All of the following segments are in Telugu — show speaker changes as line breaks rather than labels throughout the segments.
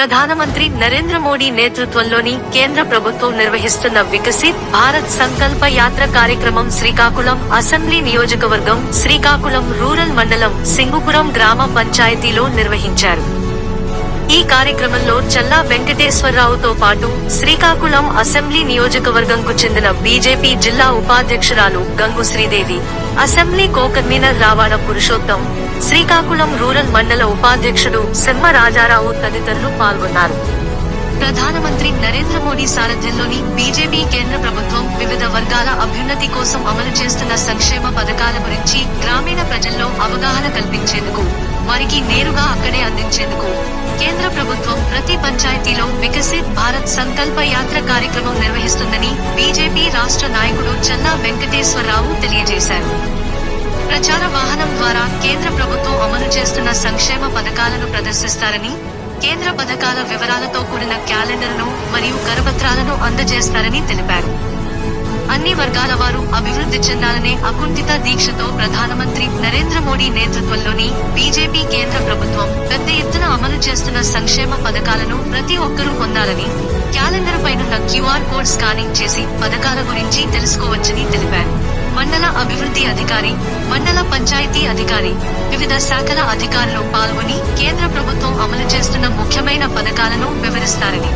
ప్రధానమంత్రి నరేంద్ర మోడీ నేతృత్వంలోని కేంద్ర ప్రభుత్వం నిర్వహిస్తున్న వికసిత్ భారత్ సంకల్ప యాత్ర కార్యక్రమం శ్రీకాకుళం అసెంబ్లీ నియోజకవర్గం శ్రీకాకుళం రూరల్ మండలం సింగుపురం గ్రామ పంచాయతీలో నిర్వహించారు. ఈ కార్యక్రమంలో చల్లా వెంకటేశ్వరరావుతో పాటు శ్రీకాకుళం అసెంబ్లీ నియోజకవర్గంకు చెందిన బీజేపీ జిల్లా ఉపాధ్యక్షురాలు Gangu Sridevi assembly co convener Ravala Purushottam Srikakulam rural మండల ఉపాధ్యక్షుడు సెమ్మ రాజారావు తదితరులు పాల్గొన్నారు. ప్రధానమంత్రి నరేంద్ర మోడీ సారథ్యంలోని బీజేపీ కేంద్ర ప్రభుత్వం వివిధ వర్గాల అభ్యున్నతి కోసం అమలు చేస్తున్న సంక్షేమ పథకాల గురించి గ్రామీణ ప్రజల్లో అవగాహన కల్పించేందుకు వారికి నేరుగా అక్కడే అందించారు పంచాయతీలో వికసిత్ భారత్ సంకల్ప యాత్ర కార్యక్రమం నిర్వహిస్తుందని బీజేపీ రాష్ట్ర నాయకుడు చల్లా వెంకటేశ్వరరావు తెలియజేశారు. ప్రచార వాహనం ద్వారా కేంద్ర ప్రభుత్వం అమలు చేస్తున్న సంక్షేమ పథకాలను ప్రదర్శిస్తారని కేంద్ర పథకాల వివరాలతో కూడిన క్యాలెండర్ను మరియు కరపత్రాలను అందజేస్తారని తెలిపారు. అన్ని వర్గాల వారు అభివృద్ధి చెందాలనే అకుంఠిత దీక్షతో ప్రధానమంత్రి నరేంద్ర మోడీ నేతృత్వంలోని బీజేపీ కేంద్ర ప్రభుత్వం పెద్ద అమలు చేస్తున్న సంక్షేమ పథకాలను ప్రతి ఒక్కరూ పొందాలని క్యాలెండర్ పైనున్న క్యూఆర్ కోడ్ స్కానింగ్ చేసి పథకాల గురించి తెలుసుకోవచ్చని తెలిపారు. మండల అభివృద్ధి అధికారి మండల పంచాయతీ అధికారి వివిధ శాఖల అధికారులు పాల్గొని కేంద్ర ప్రభుత్వం అమలు చేస్తున్న ముఖ్యమైన పథకాలను వివరిస్తారని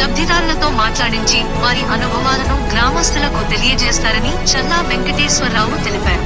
లబ్ధిదారులతో మాట్లాడించి వారి అనుభవాలను గ్రామస్తులకు తెలియజేస్తారని చల్లా వెంకటేశ్వరరావు తెలిపారు.